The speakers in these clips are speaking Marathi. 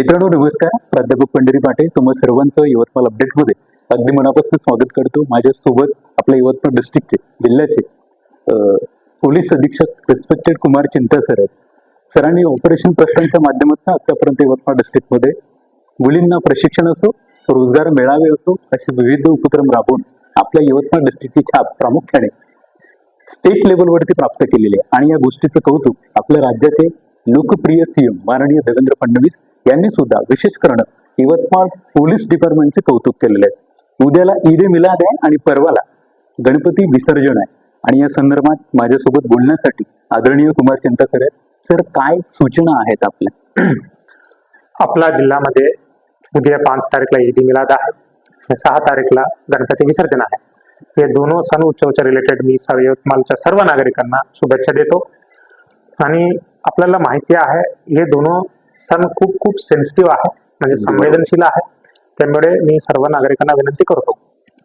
मित्रांनो नमस्कार. प्राध्यापक पंढरी पाटे तुम्हा सर्वांचं यवतमाळ अपडेटमध्ये अगदी मनापासून स्वागत करतो. माझ्यासोबत आपल्या यवतमाळ डिस्ट्रिक्टचे जिल्ह्याचे पोलीस अधीक्षक रिस्पेक्टेड कुमार चिंता सर आहेत. सरांनी ऑपरेशन प्रश्नांच्या माध्यमातून आतापर्यंत यवतमाळ डिस्ट्रिक्टमध्ये मुलींना प्रशिक्षण असो रोजगार मिळावे असो असे विविध उपक्रम राबवून आपल्या यवतमाळ डिस्ट्रिक्टची छाप प्रामुख्याने स्टेट लेवलवरती प्राप्त केलेली आहे. आणि या गोष्टीचं कौतुक आपल्या राज्याचे लोकप्रिय सीएम माननीय देवेंद्र फडणवीस यांनी सुद्धा विशेष करणं यवतमाळ पोलीस डिपार्टमेंटचे कौतुक केलेलं आहे. उद्याला ईद ए मिलाद आहे आणि परवाला गणपती विसर्जन आहे. आणि या संदर्भात माझ्यासोबत बोलण्यासाठी आदरणीय कुमार चिंता सर आहेत. सर काय सूचना आहेत आपल्या? आपला जिल्ह्यामध्ये उद्या पाच तारीखला ईद मिलाद आहे. सहा तारीखला गणपती विसर्जन आहे. हे दोनों सण उत्सवाच्या रिलेटेड मी सर्व यवतमाळच्या सर्व नागरिकांना शुभेच्छा देतो. आणि आपल्याला माहिती आहे हे दोन सण खूप खूप सेन्सिटिव्ह आहे म्हणजे संवेदनशील आहे. त्यामुळे मी सर्व नागरिकांना विनंती करतो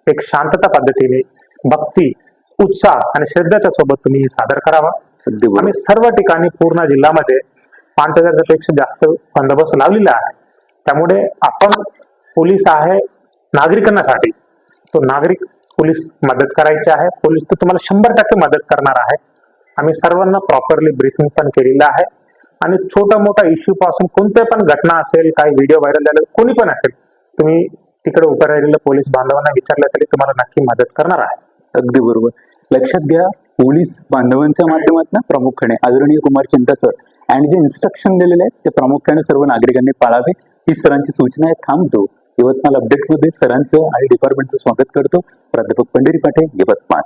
एक शांतता पद्धतीने भक्ती उत्साह आणि श्रद्धाच्या सोबत तुम्ही सादर करावा. आम्ही सर्व ठिकाणी पूर्ण जिल्ह्यामध्ये पाच हजारच्या पेक्षा जास्त बंदोबस्त लावलेला आहे. त्यामुळे आपण पोलीस आहे नागरिकांसाठी. तो नागरिक पोलीस मदत करायची आहे. पोलीस तर तुम्हाला शंभर टक्के मदत करणार आहे. आम्ही सर्वांना प्रॉपरली ब्रीफिंग पण केलेलं आहे. आणि छोटा मोठा इश्यू पासून कोणत्या पण घटना असेल काही व्हिडिओ व्हायरल झाले कोणी पण असेल तुम्ही तिकडे उभं राहिलेल्या पोलीस बांधवांना विचारलं तरी तुम्हाला नक्की मदत करणार आहे. अगदी बरोबर. लक्षात घ्या पोलीस बांधवांच्या माध्यमातून प्रामुख्याने आदरणीय कुमार चिंता सर आणि जे इन्स्ट्रक्शन दिलेले आहेत ते प्रामुख्याने सर्व नागरिकांनी पाळावे. ही सरांची सूचना आहे थांबतो. यवतमाळ अपडेटमध्ये सरांचं आणि डिपार्टमेंटचं स्वागत करतो. प्राध्यापक पंढरी पाटे यवतमाळ.